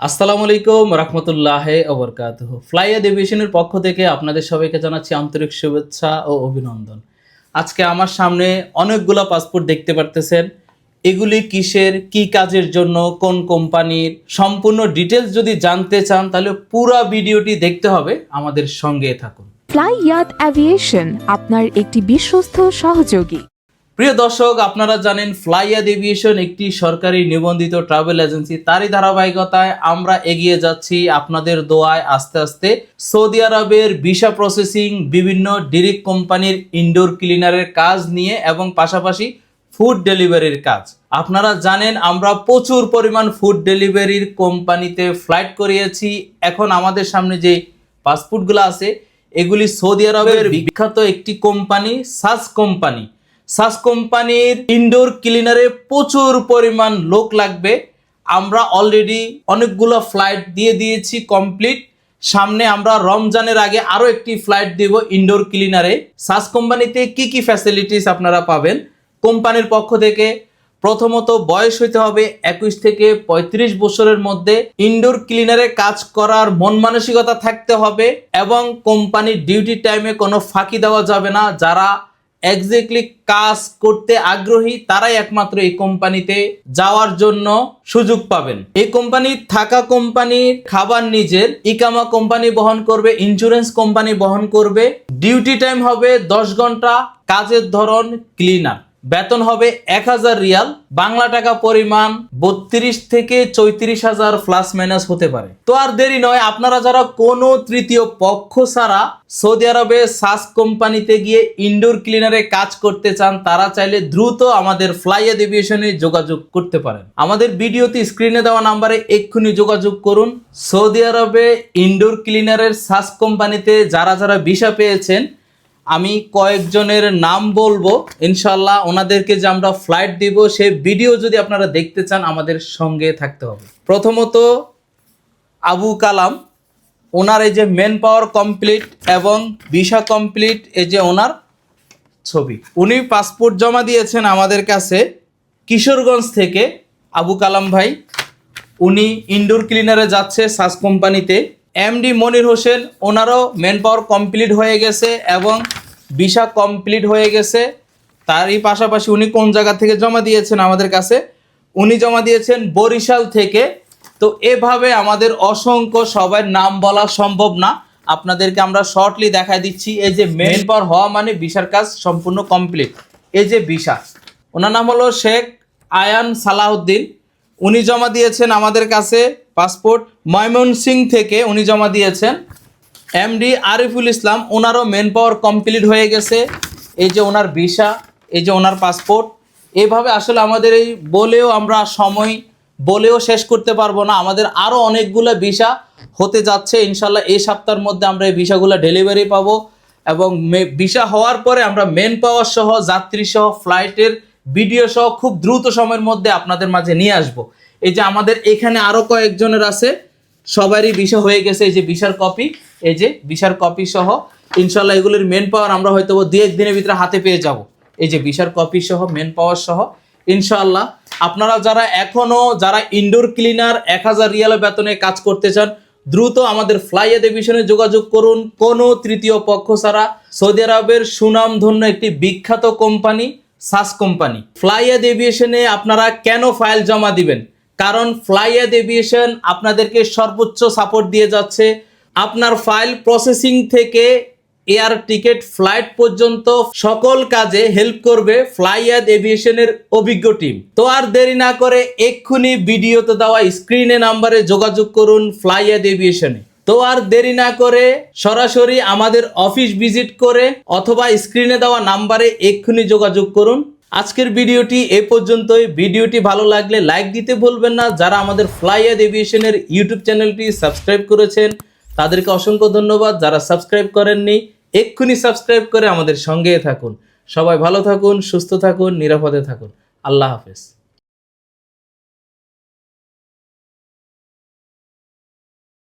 আসসালামু আলাইকুম রহমতুল্লাহ ওবরকাত ফ্লাইয়াদ এভিয়েশনের পক্ষ থেকে আপনাদের সবাইকে জানাচ্ছি আন্তরিক শুভেচ্ছা ও অভিনন্দন। আজকে আমার সামনে অনেকগুলো পাসপোর্ট দেখতে পারতেছেন। এগুলি কিসের, কি কাজের জন্য, কোন কোম্পানির? সম্পূর্ণ ডিটেলস যদি জানতে চান, তাহলে পুরো ভিডিওটি দেখতে হবে। আমাদের সঙ্গে থাকুন। ফ্লাই ইয়াত অ্যাভিয়েশন আপনার একটি বিশ্বস্ত সহযোগী। প্রিয় দর্শক আপনারা জানেন ফ্লাইয়াদ এভিয়েশন একটি সরকারি নিবন্ধিত ট্রাভেল এজেন্সি তারই ধারাবাহিকতায় আমরা এগিয়ে যাচ্ছি আপনাদের দোয়ায় আস্তে আস্তে। সৌদি আরবের ভিসা প্রসেসিং বিভিন্ন ডিরেক্ট কোম্পানির ইনডোর ক্লিনারের কাজ নিয়ে এবং পাশাপাশি ফুড ডেলিভারির কাজ। আপনারা জানেন আমরা প্রচুর পরিমাণ ফুড ডেলিভারির কোম্পানিতে ফ্লাইট করিয়েছি। এখন আমাদের সামনে যে পাসপোর্টগুলো আছে এগুলি সৌদি আরবের বিখ্যাত একটি কোম্পানি সাস কোম্পানি সাস কোম্পানির ইনডোর ক্লিনারে প্রচুর পরিমাণ লোক লাগবে। আমরা অলরেডি অনেকগুলো ফ্লাইট দিয়ে দিয়েছি কমপ্লিট সামনে আমরা রমজানের আগে আরও একটি ফ্লাইট দেব ইনডোর ক্লিনারে সাস কোম্পানিতে কি কি ফ্যাসিলিটিস আপনারা পাবেন? কোম্পানির পক্ষ থেকে প্রথমত বয়স হইতে হবে একুশ থেকে পঁয়ত্রিশ বছরের মধ্যে। ইনডোর ক্লিনারে কাজ করার মন মানসিকতা থাকতে হবে এবং কোম্পানির ডিউটি টাইমে কোনো ফাঁকি দেওয়া যাবে না। যারা এক্স্যাক্টলি কাজ করতে আগ্রহী তারাই একমাত্র এই কোম্পানিতে যাওয়ার জন্য সুযোগ পাবেন। এই কোম্পানি থাকা কোম্পানির খাবার নিজের, ইকামা কোম্পানি বহন করবে ইন্স্যুরেন্স কোম্পানি বহন করবে। ডিউটি টাইম হবে দশ ঘণ্টা, কাজের ধরন ক্লিনার বেতন হবে এক হাজার রিয়াল। বাংলা টাকা পরিমাণ বত্রিশ থেকে চৌত্রিশ হাজার প্লাস মাইনাস হতে পারে। তো আর দেরি নয়, আপনারা যারা কোনো তৃতীয় পক্ষ ছাড়া সৌদি আরবে সাস কোম্পানিতে গিয়ে ইনডোর ক্লিনারে কাজ করতে চান, তারা চাইলে দ্রুত আমাদের ফ্লাই এভিয়েশনে যোগাযোগ করতে পারেন। আমাদের ভিডিওতে স্ক্রিনে দেওয়া নাম্বারে এক্ষুনি যোগাযোগ করুন। সৌদি আরবে ইনডোর ক্লিনারের সাস কোম্পানিতে যারা যারা ভিসা পেয়েছেন আমি কয়েকজনের নাম বলব, ইনশাল্লাহ ওনাদেরকে যে আমরা ফ্লাইট দিব সেই ভিডিও যদি আপনারা দেখতে চান, আমাদের সঙ্গে থাকতে হবে। প্রথমত, আবু কালাম, ওনার এই যে মেন পাওয়ার কমপ্লিট এবং ভিসা কমপ্লিট এই যে ওনার ছবি। উনি পাসপোর্ট জমা দিয়েছেন আমাদের কাছে কিশোরগঞ্জ থেকে। আবু কালাম ভাই, উনি ইনডোর ক্লিনারে যাচ্ছে সাস কোম্পানিতে এমডি মনির হোসেন, ওনারও মেন পাওয়ার কমপ্লিট হয়ে গেছে এবং ভিসা কমপ্লিট হয়ে গেছে। তারই পাশাপাশি উনি কোন জায়গা থেকে জমা দিয়েছেন আমাদের কাছে? উনি জমা দিয়েছেন বরিশাল থেকে। তো এভাবে আমাদের অসংখ্য সবার নাম বলা সম্ভব না। আপনাদেরকে আমরা শর্টলি দেখায় দিচ্ছি, এই যে মেন পাওয়ার হওয়া মানে ভিসার কাজ সম্পূর্ণ কমপ্লিট এই যে ভিসা ওনার নাম হলো শেখ আয়ান সালাউদ্দিন উনি জমা দিয়েছেন আমাদের কাছে পাসপোর্ট। ময়মনসিং থেকে উনি জমা দিয়েছেন। এমডি আরিফুল ইসলাম ওনারও মেন পাওয়ার কমপ্লিট হয়ে গেছে। এই যে ওনার ভিসা, এই যে ওনার পাসপোর্ট। এভাবে আসলে আমাদের এই বলেও আমরা সময় বলেও শেষ করতে পারব না। আমাদের আরও অনেকগুলো ভিসা হতে যাচ্ছে। ইনশাল্লাহ এই সপ্তাহের মধ্যে আমরা এই ভিসাগুলো ডেলিভারি পাবো এবং ভিসা হওয়ার পরে আমরা মেন পাওয়ার সহ, যাত্রী সহ ফ্লাইটের ভিডিও সহ খুব দ্রুত সময়ের মধ্যে আপনাদের মাঝে নিয়ে আসব। এই যে আমাদের এখানে আরও কয়েকজনের আছে, সবারই বিষয় হয়ে গেছে, এই যে ভিসার কপি, এই যে ভিসার কপি সহ ইনশাল্লাহ এগুলির মেন পাওয়ার আমরা হয়তো দু এক দিনের ভিতরে হাতে পেয়ে যাব। এই যে ভিসার কপি সহ মেন পাওয়ার সহ, ইনশাআল্লাহ আপনারা যারা এখনও, যারা ইনডোর ক্লিনার এক হাজার রিয়াল বেতনে কাজ করতে চান, দ্রুত আমাদের ফ্লাইয়াদ এভিশনে যোগাযোগ করুন। কোনো তৃতীয় পক্ষ ছাড়া সৌদি আরবের সুনামধন্য একটি বিখ্যাত কোম্পানি সাস কোম্পানি ফ্লাইয়াদ এভিয়েশনে আপনারা কেন ফাইল জমা দিবেন? কারণ ফ্লাইয়াদ এভিয়েশন আপনাদেরকে সর্বোচ্চ সাপোর্ট দিয়ে যাচ্ছে। আপনার ফাইল প্রসেসিং থেকে এয়ার টিকিট ফ্লাইট পর্যন্ত সকল কাজে হেল্প করবে ফ্লাইয়াদ এভিয়েশনের অভিজ্ঞ টিম তো আর দেরি না করে এক্ষুনি ভিডিওতে দেওয়া স্ক্রিনে নাম্বারে যোগাযোগ করুন ফ্লাইয়াদ এভিয়েশনে তো আর দেরি না করে সরাসরি আমাদের অফিস ভিজিট করে অথবা স্ক্রিনে দেওয়া নাম্বারে এক্ষুনি যোগাযোগ করুন। আজকের ভিডিওটি এ পর্যন্তই। ভিডিওটি ভালো লাগলে লাইক দিতে ভুলবেন না। যারা আমাদের ফ্লাইয়াদ এভিয়েশনের ইউটিউব চ্যানেলটি সাবস্ক্রাইব করেছেন, তাদেরকে অসংখ্য ধন্যবাদ। যারা সাবস্ক্রাইব করেননি, এক্ষুনি সাবস্ক্রাইব করে আমাদের সঙ্গে থাকুন। সবাই ভালো থাকুন, সুস্থ থাকুন, নিরাপদে থাকুন। আল্লাহ হাফেজ।